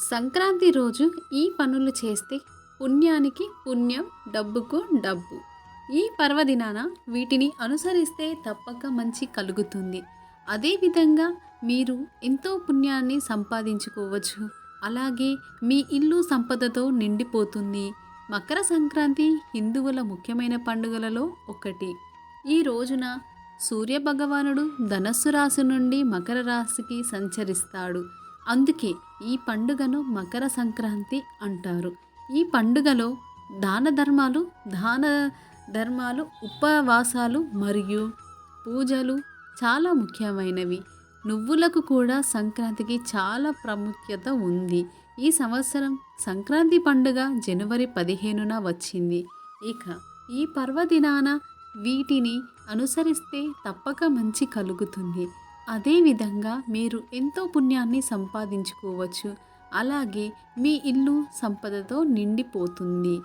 సంక్రాంతి రోజు ఈ పనులు చేస్తే పుణ్యానికి పుణ్యం డబ్బుకు డబ్బు. ఈ పర్వదినాన వీటిని అనుసరిస్తే తప్పక మంచి కలుగుతుంది. అదేవిధంగా మీరు ఎంతో పుణ్యాన్ని సంపాదించుకోవచ్చు. అలాగే మీ ఇల్లు సంపదతో నిండిపోతుంది. మకర సంక్రాంతి హిందువుల ముఖ్యమైన పండుగలలో ఒకటి. ఈ రోజున సూర్య భగవానుడు ధనస్సు రాశి నుండి మకర రాశికి సంచరిస్తాడు. అందుకే ఈ పండుగను మకర సంక్రాంతి అంటారు. ఈ పండుగలో దాన ధర్మాలు దాన ధర్మాలు ఉపవాసాలు మరియు పూజలు చాలా ముఖ్యమైనవి. నువ్వులకు కూడా సంక్రాంతికి చాలా ప్రాముఖ్యత ఉంది. ఈ సంవత్సరం సంక్రాంతి పండుగ జనవరి పదిహేనున వచ్చింది. ఇక ఈ పర్వదినాన వీటిని అనుసరిస్తే తప్పక మంచి కలుగుతుంది. అదేవిధంగా మీరు ఎంతో పుణ్యాన్ని సంపాదించుకోవచ్చు. అలాగే మీ ఇల్లు సంపదతో నిండిపోతుంది.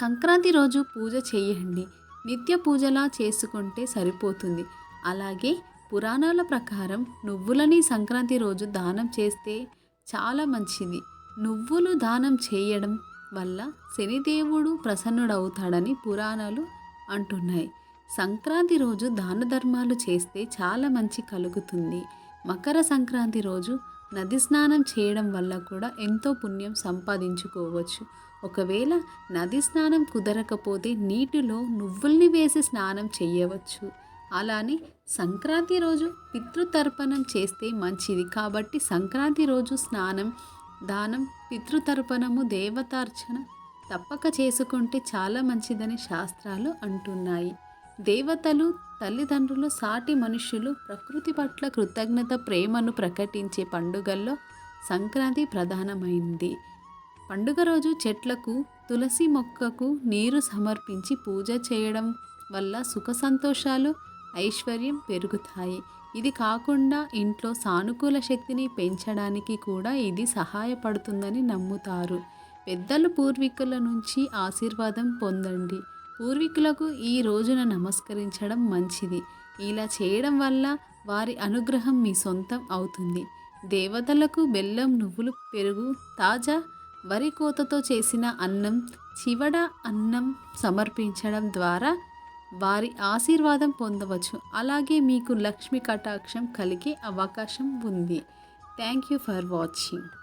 సంక్రాంతి రోజు పూజ చేయండి. నిత్య పూజలా చేసుకుంటే సరిపోతుంది. అలాగే పురాణాల ప్రకారం నువ్వులని సంక్రాంతి రోజు దానం చేస్తే చాలా మంచిది. నువ్వులు దానం చేయడం వల్ల శనిదేవుడు ప్రసన్నుడవుతాడని పురాణాలు అంటున్నాయి. సంక్రాంతి రోజు దాన ధర్మాలు చేస్తే చాలా మంచి కలుగుతుంది. మకర సంక్రాంతి రోజు నది స్నానం చేయడం వల్ల కూడా ఎంతో పుణ్యం సంపాదించుకోవచ్చు. ఒకవేళ నది స్నానం కుదరకపోతే నీటిలో నువ్వుల్ని వేసి స్నానం చేయవచ్చు. అలానే సంక్రాంతి రోజు పితృతర్పణం చేస్తే మంచిది. కాబట్టి సంక్రాంతి రోజు స్నానం దానం పితృతర్పణము దేవతార్చన తప్పక చేసుకుంటే చాలా మంచిదని శాస్త్రాలు అంటున్నాయి. దేవతలు తల్లిదండ్రులు సాటి మనుష్యులు ప్రకృతి పట్ల కృతజ్ఞత ప్రేమను ప్రకటించే పండుగల్లో సంక్రాంతి ప్రధానమైంది. పండుగ రోజు చెట్లకు తులసి మొక్కకు నీరు సమర్పించి పూజ చేయడం వల్ల సుఖ సంతోషాలు ఐశ్వర్యం పెరుగుతాయి. ఇది కాకుండా ఇంట్లో సానుకూల శక్తిని పెంచడానికి కూడా ఇది సహాయపడుతుందని నమ్ముతారు. పెద్దలు పూర్వీకుల నుంచి ఆశీర్వాదం పొందండి. పూర్వీకులకు ఈ రోజున నమస్కరించడం మంచిది. ఇలా చేయడం వల్ల వారి అనుగ్రహం మీ సొంతం అవుతుంది. దేవతలకు బెల్లం నువ్వులు పెరుగు తాజా వరి కోతతో చేసిన అన్నం చివడ అన్నం సమర్పించడం ద్వారా వారి ఆశీర్వాదం పొందవచ్చు. అలాగే మీకు లక్ష్మి కటాక్షం కలిగే అవకాశం ఉంది. Thank you for watching.